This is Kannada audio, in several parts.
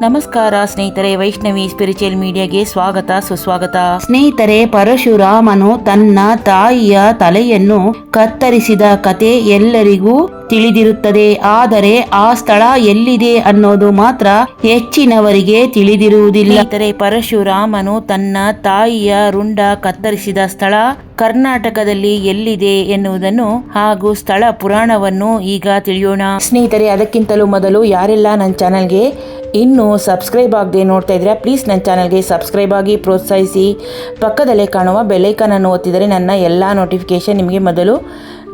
ನಮಸ್ಕಾರ ಸ್ನೇಹಿತರೆ, ವೈಷ್ಣವಿ ಸ್ಪಿರಿಚುವಲ್ ಮೀಡಿಯಾಗೆ ಸ್ವಾಗತ, ಸುಸ್ವಾಗತ. ಸ್ನೇಹಿತರೆ, ಪರಶುರಾಮನು ತನ್ನ ತಾಯಿಯ ತಲೆಯನ್ನು ಕತ್ತರಿಸಿದ ಕತೆ ಎಲ್ಲರಿಗೂ ತಿಳಿದಿರುತ್ತದೆ. ಆದರೆ ಆ ಸ್ಥಳ ಎಲ್ಲಿದೆ ಅನ್ನೋದು ಮಾತ್ರ ಹೆಚ್ಚಿನವರಿಗೆ ತಿಳಿದಿರುವುದಿಲ್ಲ. ಆದರೆ ಪರಶುರಾಮನು ತನ್ನ ತಾಯಿಯ ರುಂಡ ಕತ್ತರಿಸಿದ ಸ್ಥಳ ಕರ್ನಾಟಕದಲ್ಲಿ ಎಲ್ಲಿದೆ ಎನ್ನುವುದನ್ನು ಹಾಗೂ ಸ್ಥಳ ಪುರಾಣವನ್ನು ಈಗ ತಿಳಿಯೋಣ. ಸ್ನೇಹಿತರೆ ಅದಕ್ಕಿಂತಲೂ ಮೊದಲು ಯಾರೆಲ್ಲ ನನ್ನ ಚಾನಲ್ಗೆ ಇನ್ನೂ ಸಬ್ಸ್ಕ್ರೈಬ್ ಆಗದೆ ನೋಡ್ತಾ ಇದ್ರೆ ಪ್ಲೀಸ್ ನನ್ನ ಚಾನಲ್ಗೆ ಸಬ್ಸ್ಕ್ರೈಬ್ ಆಗಿ ಪ್ರೋತ್ಸಾಹಿಸಿ. ಪಕ್ಕದಲ್ಲೇ ಕಾಣುವ ಬೆಲೈಕನನ್ನು ಅನ್ನು ಒತ್ತಿದರೆ ನನ್ನ ಎಲ್ಲ ನೋಟಿಫಿಕೇಷನ್ ನಿಮಗೆ ಮೊದಲು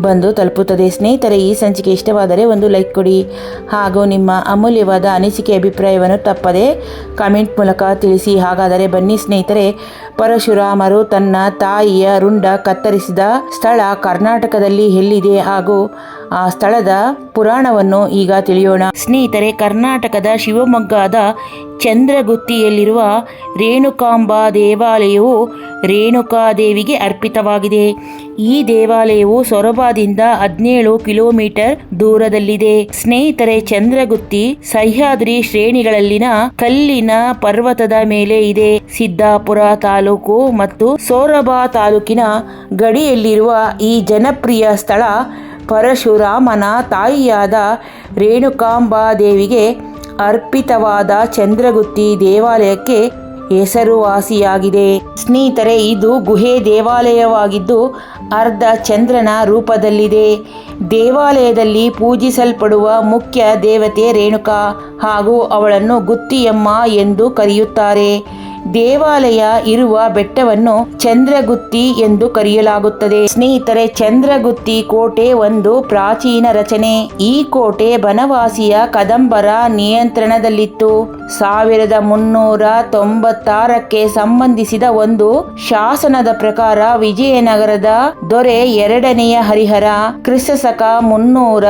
ಬಂದು ತಲುಪುತ್ತದೆ. ಸ್ನೇಹಿತರೆ, ಈ ಸಂಚಿಕೆ ಇಷ್ಟವಾದರೆ ಒಂದು ಲೈಕ್ ಕೊಡಿ. ಹಾಗೂ ನಿಮ್ಮ ಅಮೂಲ್ಯವಾದ ಅನಿಸಿಕೆ ಅಭಿಪ್ರಾಯವನ್ನು ತಪ್ಪದೆ ಕಮೆಂಟ್ ಮೂಲಕ ತಿಳಿಸಿ. ಹಾಗಾದರೆ ಬನ್ನಿ ಸ್ನೇಹಿತರೆ, ಪರಶುರಾಮರು ತನ್ನ ತಾಯಿಯ ರುಂಡ ಕತ್ತರಿಸಿದ ಸ್ಥಳ ಕರ್ನಾಟಕದಲ್ಲಿ ಎಲ್ಲಿದೆ ಹಾಗೂ ಆ ಸ್ಥಳದ ಪುರಾಣವನ್ನು ಈಗ ತಿಳಿಯೋಣ. ಸ್ನೇಹಿತರೆ, ಕರ್ನಾಟಕದ ಶಿವಮೊಗ್ಗದ ಚಂದ್ರಗುತ್ತಿಯಲ್ಲಿರುವ ರೇಣುಕಾಂಬಾ ದೇವಾಲಯವು ರೇಣುಕಾದೇವಿಗೆ ಅರ್ಪಿತವಾಗಿದೆ. ಈ ದೇವಾಲಯವು ಸೊರಬದಿಂದ ಹದಿನೇಳು ಕಿಲೋಮೀಟರ್ ದೂರದಲ್ಲಿದೆ. ಸ್ನೇಹಿತರೆ, ಚಂದ್ರಗುತ್ತಿ ಸಹ್ಯಾದ್ರಿ ಶ್ರೇಣಿಗಳಲ್ಲಿನ ಕಲ್ಲಿನ ಪರ್ವತದ ಮೇಲೆ ಇದೆ. ಸಿದ್ದಾಪುರ ತಾಲೂಕು ಮತ್ತು ಸೋರಬ ತಾಲೂಕಿನ ಗಡಿಯಲ್ಲಿರುವ ಈ ಜನಪ್ರಿಯ ಸ್ಥಳ ಪರಶುರಾಮನ ತಾಯಿಯಾದ ರೇಣುಕಾಂಬಾದೇವಿಗೆ ಅರ್ಪಿತವಾದ ಚಂದ್ರಗುತ್ತಿ ದೇವಾಲಯಕ್ಕೆ ಹೆಸರುವಾಸಿಯಾಗಿದೆ. ಸ್ನೇಹಿತರೆ, ಇದು ಗುಹೆ ದೇವಾಲಯವಾಗಿದ್ದು ಅರ್ಧ ಚಂದ್ರನ ರೂಪದಲ್ಲಿದೆ. ದೇವಾಲಯದಲ್ಲಿ ಪೂಜಿಸಲ್ಪಡುವ ಮುಖ್ಯ ದೇವತೆ ರೇಣುಕಾ ಹಾಗೂ ಅವಳನ್ನು ಗುತ್ತಿಯಮ್ಮ ಎಂದು ಕರೆಯುತ್ತಾರೆ. ದೇವಾಲಯ ಇರುವ ಬೆಟ್ಟವನ್ನು ಚಂದ್ರಗುತ್ತಿ ಎಂದು ಕರೆಯಲಾಗುತ್ತದೆ. ಸ್ನೇಹಿತರೆ, ಚಂದ್ರಗುತ್ತಿ ಕೋಟೆ ಒಂದು ಪ್ರಾಚೀನ ರಚನೆ. ಈ ಕೋಟೆ ಬನವಾಸಿಯ ಕದಂಬರ ನಿಯಂತ್ರಣದಲ್ಲಿತ್ತು. ಸಾವಿರದ ಮುನ್ನೂರ ತೊಂಬತ್ತಾರಕ್ಕೆ ಸಂಬಂಧಿಸಿದ ಒಂದು ಶಾಸನದ ಪ್ರಕಾರ ವಿಜಯನಗರದ ದೊರೆ ಎರಡನೆಯ ಹರಿಹರ ಕ್ರಿಸ್ತಶಕ ಮುನ್ನೂರ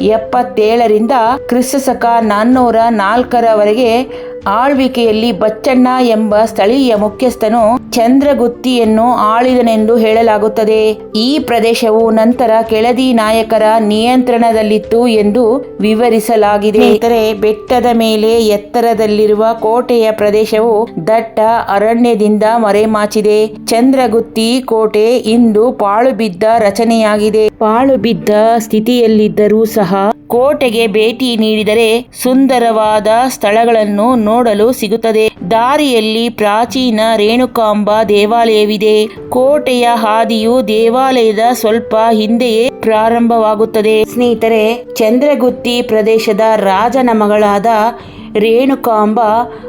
ಎಪ್ಪತ್ತೇಳರಿಂದ ಕ್ರಿಸ್ತಶಕ ನಾನ್ನೂರ ನಾಲ್ಕರವರೆಗೆ ಆಳ್ವಿಕೆಯಲ್ಲಿ ಬಚ್ಚಣ್ಣ ಎಂಬ ಸ್ಥಳೀಯ ಮುಖ್ಯಸ್ಥನು ಚಂದ್ರಗುತ್ತಿಯನ್ನು ಆಳಿದನೆಂದು ಹೇಳಲಾಗುತ್ತದೆ. ಈ ಪ್ರದೇಶವು ನಂತರ ಕೆಳದಿ ನಾಯಕರ ನಿಯಂತ್ರಣದಲ್ಲಿತ್ತು ಎಂದು ವಿವರಿಸಲಾಗಿದೆ. ಇತರೆ ಬೆಟ್ಟದ ಮೇಲೆ ಎತ್ತರದಲ್ಲಿರುವ ಕೋಟೆಯ ಪ್ರದೇಶವು ದಟ್ಟ ಅರಣ್ಯದಿಂದ ಮರೆಮಾಚಿದೆ. ಚಂದ್ರಗುತ್ತಿ ಕೋಟೆ ಇಂದು ಪಾಳುಬಿದ್ದ ರಚನೆಯಾಗಿದೆ. ಪಾಳುಬಿದ್ದ ಸ್ಥಿತಿಯಲ್ಲಿದ್ದರೂ ಸಹ ಕೋಟೆಗೆ ಭೇಟಿ ನೀಡಿದರೆ ಸುಂದರವಾದ ಸ್ಥಳಗಳನ್ನು ನೋಡಲು ಸಿಗುತ್ತದೆ. ದಾರಿಯಲ್ಲಿ ಪ್ರಾಚೀನ ರೇಣುಕಾಂಬ ದೇವಾಲಯವಿದೆ. ಕೋಟೆಯ ಹಾದಿಯು ದೇವಾಲಯದ ಸ್ವಲ್ಪ ಹಿಂದೆಯೇ ಪ್ರಾರಂಭವಾಗುತ್ತದೆ. ಸ್ನೇಹಿತರೆ, ಚಂದ್ರಗುತ್ತಿ ಪ್ರದೇಶದ ರಾಜನ ಮಗಳಾದ ರೇಣುಕಾಂಬ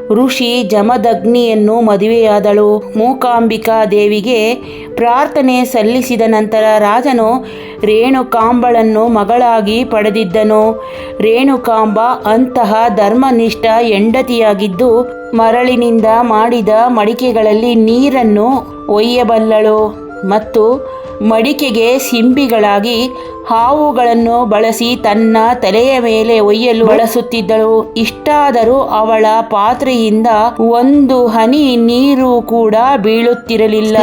ಋಷಿ ಜಮದಗ್ನಿಯನ್ನು ಮದುವೆಯಾದಳು. ಮೂಕಾಂಬಿಕಾ ದೇವಿಗೆ ಪ್ರಾರ್ಥನೆ ಸಲ್ಲಿಸಿದ ನಂತರ ರಾಜನು ರೇಣುಕಾಂಬಳನ್ನು ಮಗಳಾಗಿ ಪಡೆದಿದ್ದನು. ರೇಣುಕಾಂಬ ಅಂತಹ ಧರ್ಮನಿಷ್ಠ ಹೆಂಡತಿಯಾಗಿದ್ದು ಮರಳಿನಿಂದ ಮಾಡಿದ ಮಡಿಕೆಗಳಲ್ಲಿ ನೀರನ್ನು ಒಯ್ಯಬಲ್ಲಳು ಮತ್ತು ಮಡಿಕೆಗೆ ಸಿಂಬಿಗಳಾಗಿ ಹಾವುಗಳನ್ನು ಬಳಸಿ ತನ್ನ ತಲೆಯ ಮೇಲೆ ಒಯ್ಯಲು ಬಳಸುತ್ತಿದ್ದಳು. ಇಷ್ಟಾದರೂ ಅವಳ ಪಾತ್ರೆಯಿಂದ ಒಂದು ಹನಿ ನೀರು ಕೂಡ ಬೀಳುತ್ತಿರಲಿಲ್ಲ.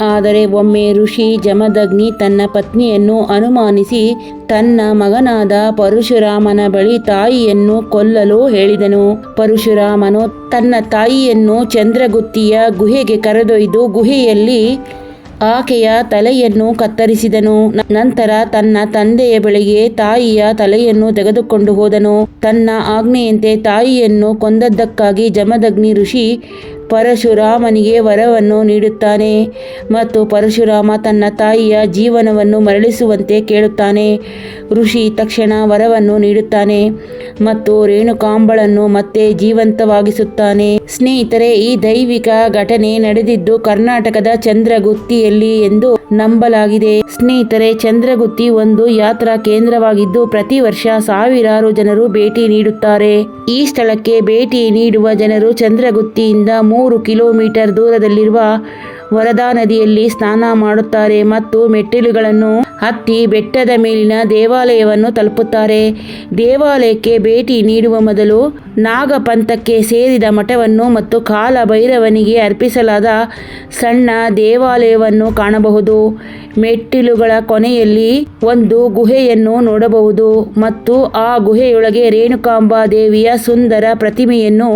ಆದರೆ ಒಮ್ಮೆ ಋಷಿ ಜಮದಗ್ನಿ ತನ್ನ ಪತ್ನಿಯನ್ನು ಅನುಮಾನಿಸಿ ತನ್ನ ಮಗನಾದ ಪರಶುರಾಮನ ಬಳಿ ತಾಯಿಯನ್ನು ಕೊಲ್ಲಲು ಹೇಳಿದನು. ಪರಶುರಾಮನು ತನ್ನ ತಾಯಿಯನ್ನು ಚಂದ್ರಗುತ್ತಿಯ ಗುಹೆಗೆ ಕರೆದೊಯ್ದು ಗುಹೆಯಲ್ಲಿ ಆಕೆಯ ತಲೆಯನ್ನು ಕತ್ತರಿಸಿದನು. ನಂತರ ತನ್ನ ತಂದೆಯ ಬಳಿಗೆ ತಾಯಿಯ ತಲೆಯನ್ನು ತೆಗೆದುಕೊಂಡು ಹೋದನು. ತನ್ನ ಆಜ್ಞೆಯಂತೆ ತಾಯಿಯನ್ನು ಕೊಂದದ್ದಕ್ಕಾಗಿ ಜಮದಗ್ನಿ ಋಷಿ ಪರಶುರಾಮನಿಗೆ ವರವನ್ನು ನೀಡುತ್ತಾನೆ ಮತ್ತು ಪರಶುರಾಮ ತನ್ನ ತಾಯಿಯ ಜೀವನವನ್ನು ಮರಳಿಸುವಂತೆ ಕೇಳುತ್ತಾನೆ. ಋಷಿ ತಕ್ಷಣ ವರವನ್ನು ನೀಡುತ್ತಾನೆ ಮತ್ತು ರೇಣುಕಾಂಬಳನ್ನು ಮತ್ತೆ ಜೀವಂತವಾಗಿಸುತ್ತಾನೆ. ಸ್ನೇಹಿತರೆ, ಈ ದೈವಿಕ ಘಟನೆ ನಡೆದಿದ್ದು ಕರ್ನಾಟಕದ ಚಂದ್ರಗುತ್ತಿಯಲ್ಲಿ ಎಂದು ನಂಬಲಾಗಿದೆ. ಸ್ನೇಹಿತರೆ, ಚಂದ್ರಗುತ್ತಿ ಒಂದು ಯಾತ್ರಾ ಕೇಂದ್ರವಾಗಿದ್ದು ಪ್ರತಿ ವರ್ಷ ಸಾವಿರಾರು ಜನರು ಭೇಟಿ ನೀಡುತ್ತಾರೆ. ಈ ಸ್ಥಳಕ್ಕೆ ಭೇಟಿ ನೀಡುವ ಜನರು ಚಂದ್ರಗುತ್ತಿಯಿಂದ ಮೂರು ಕಿಲೋಮೀಟರ್ ದೂರದಲ್ಲಿರುವ ವರದಾ ನದಿಯಲ್ಲಿ ಸ್ನಾನ ಮಾಡುತ್ತಾರೆ ಮತ್ತು ಮೆಟ್ಟಿಲುಗಳನ್ನು ಹತ್ತಿ ಬೆಟ್ಟದ ಮೇಲಿನ ದೇವಾಲಯವನ್ನು ತಲುಪುತ್ತಾರೆ. ದೇವಾಲಯಕ್ಕೆ ಭೇಟಿ ನೀಡುವ ಮೊದಲು ನಾಗಪಂಥಕ್ಕೆ ಸೇರಿದ ಮಠವನ್ನು ಮತ್ತು ಕಾಲ ಭೈರವನಿಗೆ ಅರ್ಪಿಸಲಾದ ಸಣ್ಣ ದೇವಾಲಯವನ್ನು ಕಾಣಬಹುದು. ಮೆಟ್ಟಿಲುಗಳ ಕೊನೆಯಲ್ಲಿ ಒಂದು ಗುಹೆಯನ್ನು ನೋಡಬಹುದು ಮತ್ತು ಆ ಗುಹೆಯೊಳಗೆ ರೇಣುಕಾಂಬ ದೇವಿಯ ಸುಂದರ ಪ್ರತಿಮೆಯನ್ನು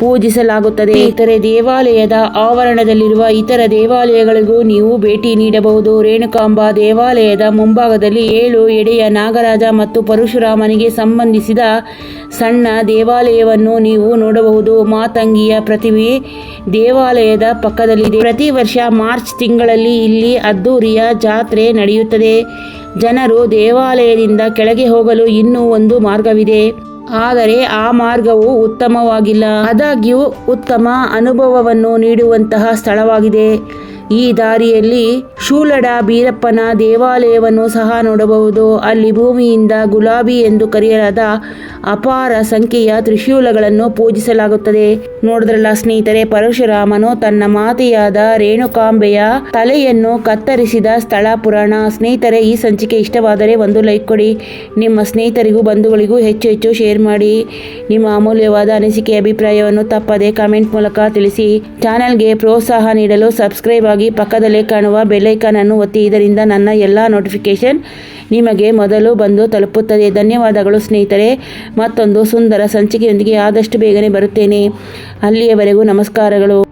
ಪೂಜಿಸಲಾಗುತ್ತದೆ ಇತರೆ ದೇವಾಲಯದ ಆವರಣದಲ್ಲಿರುವ ಇತರ ದೇವಾಲಯಗಳಿಗೂ ನೀವು ಭೇಟಿ ನೀಡಬಹುದು. ರೇಣುಕಾಂಬ ದೇವಾಲಯದ ಮುಂಭಾಗದಲ್ಲಿ ಏಳು ಎಡೆಯ ನಾಗರಾಜ ಮತ್ತು ಪರಶುರಾಮನಿಗೆ ಸಂಬಂಧಿಸಿದ ಸಣ್ಣ ದೇವಾಲಯವನ್ನು ನೀವು ನೋಡಬಹುದು. ಮಾತಂಗಿಯ ಪ್ರತಿಮೆ ದೇವಾಲಯದ ಪಕ್ಕದಲ್ಲಿದೆ. ಪ್ರತಿ ವರ್ಷ ಮಾರ್ಚ್ ತಿಂಗಳಲ್ಲಿ ಇಲ್ಲಿ ಅದ್ದೂರಿಯ ಜಾತ್ರೆ ನಡೆಯುತ್ತದೆ. ಜನರು ದೇವಾಲಯದಿಂದ ಕೆಳಗೆ ಹೋಗಲು ಇನ್ನೂ ಒಂದು ಮಾರ್ಗವಿದೆ. ಆದರೆ ಆ ಮಾರ್ಗವು ಉತ್ತಮವಾಗಿಲ್ಲ. ಆದಾಗ್ಯೂ ಉತ್ತಮ ಅನುಭವವನ್ನು ನೀಡುವಂತಹ ಸ್ಥಳವಾಗಿದೆ. ಈ ದಾರಿಯಲ್ಲಿ ಶೂಲಡ ಬೀರಪ್ಪನ ದೇವಾಲಯವನ್ನು ಸಹ ನೋಡಬಹುದು. ಅಲ್ಲಿ ಭೂಮಿಯಿಂದ ಗುಲಾಬಿ ಎಂದು ಕರೆಯಲಾದ ಅಪಾರ ಸಂಖ್ಯೆಯ ತ್ರಿಶೂಲಗಳನ್ನು ಪೂಜಿಸಲಾಗುತ್ತದೆ. ನೋಡಿದ್ರಲ್ಲ ಸ್ನೇಹಿತರೆ, ಪರಶುರಾಮನು ತನ್ನ ಮಾತೆಯಾದ ರೇಣುಕಾಂಬೆಯ ತಲೆಯನ್ನು ಕತ್ತರಿಸಿದ ಸ್ಥಳ ಪುರಾಣ. ಸ್ನೇಹಿತರೆ, ಈ ಸಂಚಿಕೆ ಇಷ್ಟವಾದರೆ ಒಂದು ಲೈಕ್ ಕೊಡಿ. ನಿಮ್ಮ ಸ್ನೇಹಿತರಿಗೂ ಬಂಧುಗಳಿಗೂ ಹೆಚ್ಚು ಹೆಚ್ಚು ಶೇರ್ ಮಾಡಿ. ನಿಮ್ಮ ಅಮೂಲ್ಯವಾದ ಅನಿಸಿಕೆ, ಅಭಿಪ್ರಾಯವನ್ನು ತಪ್ಪದೆ ಕಾಮೆಂಟ್ ಮೂಲಕ ತಿಳಿಸಿ. ಚಾನೆಲ್ಗೆ ಪ್ರೋತ್ಸಾಹ ನೀಡಲು ಸಬ್ಸ್ಕ್ರೈಬ್ ಆಗಿ ಪಕ್ಕದಲ್ಲೇ ಕಾಣುವ ಬೆಲ್ಲೈಕನ್ ಅನ್ನು ಒತ್ತಿ, ಇದರಿಂದ ನನ್ನ ಎಲ್ಲ ನೋಟಿಫಿಕೇಶನ್ ನಿಮಗೆ ಮೊದಲು ಬಂದು ತಲುಪುತ್ತದೆ. ಧನ್ಯವಾದಗಳು ಸ್ನೇಹಿತರೆ. ಮತ್ತೊಂದು ಸುಂದರ ಸಂಚಿಕೆಯೊಂದಿಗೆ ಆದಷ್ಟು ಬೇಗನೆ ಬರುತ್ತೇನೆ. ಅಲ್ಲಿಯವರೆಗೂ ನಮಸ್ಕಾರಗಳು.